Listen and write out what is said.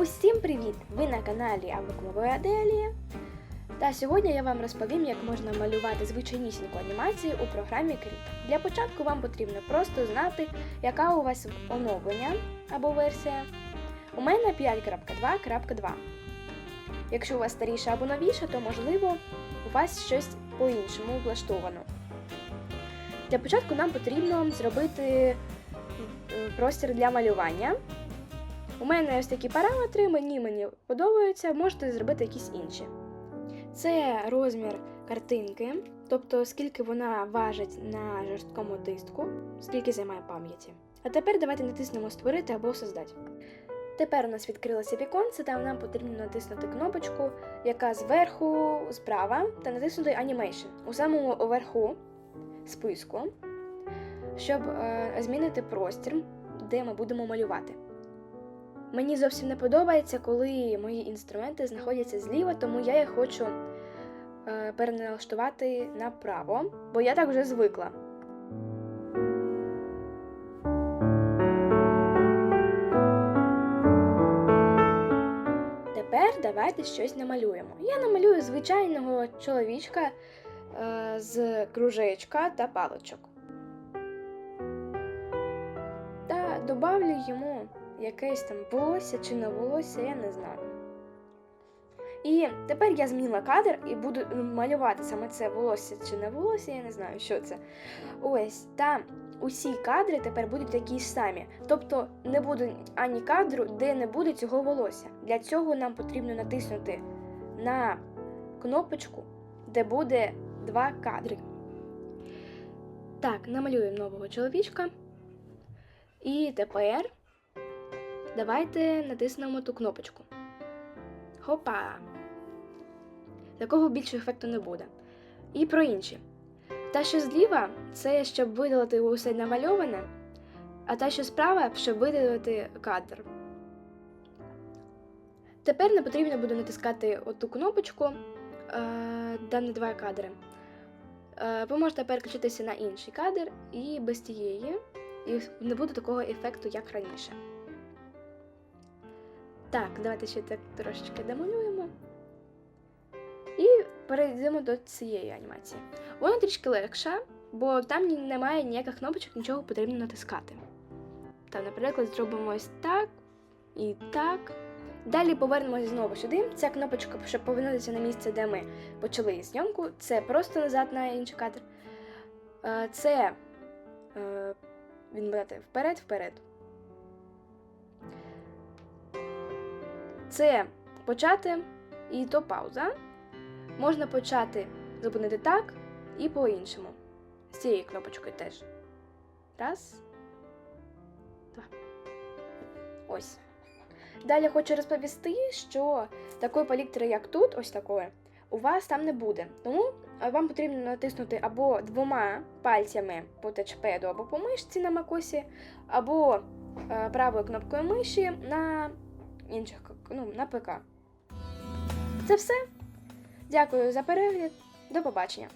Усім привіт! Ви на каналі Авокмової Аделія. Та сьогодні я вам розповім, як можна малювати звичайнісіньку анімацію у програмі Krita. Для початку вам потрібно просто знати, яка у вас оновлення або версія. У мене 5.2.2. Якщо у вас старіша або новіша, то можливо у вас щось по-іншому влаштовано. Для початку нам потрібно зробити простір для малювання. У мене ось такі параметри, мені мені подобаються, можете зробити якісь інші. Це розмір картинки, тобто скільки вона важить на жорсткому диску, скільки займає пам'яті. А тепер давайте натиснемо Створити або создати. Тепер у нас відкрилося віконце, там нам потрібно натиснути кнопочку, яка зверху справа, та натиснути Animation у самому верху списку, щоб е, змінити простір, де ми будемо малювати. Мені зовсім не подобається, коли мої інструменти знаходяться зліва, тому я їх хочу е, переналаштувати направо, бо я так вже звикла. Тепер давайте щось намалюємо. Я намалюю звичайного чоловічка е, з кружечка та паличок. Та добавлю йому якесь там волосся чи не волосся, я не знаю. І тепер я змінила кадр і буду малювати саме це волосся чи не волосся, я не знаю, що це. Ось, та усі кадри тепер будуть такі самі. Тобто не буде ані кадру, де не буде цього волосся. Для цього нам потрібно натиснути на кнопочку, де буде два кадри. Так, намалюємо нового чоловічка. І тепер Давайте натиснемо ту кнопочку. Хопа! Такого більше ефекту не буде. І про інші. Та, що зліва, це щоб видалити усе намальоване, а та, що справа, щоб видалити кадр. Тепер не потрібно буде натискати оту кнопочку, е, де не два кадри. Е, ви можете переключитися на інший кадр і без тієї, і не буде такого ефекту, як раніше. Так, давайте ще так трошечки демонюємо. І перейдемо до цієї анімації. Вона трішки легша, бо там немає ніяких кнопочок, нічого потрібно натискати. Та, наприклад, зробимо ось так і так. Далі повернемося знову сюди. Ця кнопочка, щоб повернутися на місце, де ми почали зйомку, це просто назад на інший кадр. Е, Це е, він буде вперед, Це почати і то пауза. Можна почати зупинити так і по-іншому. З цією кнопочкою теж. Раз. Два. Ось. Далі хочу розповісти, що такої палітри, як тут, ось такої, у вас там не буде. Тому вам потрібно натиснути або двома пальцями по тачпеду, або по мишці на макосі, або е, правою кнопкою миші на інших ну, на ПК. Це все. Дякую за перегляд. До побачення.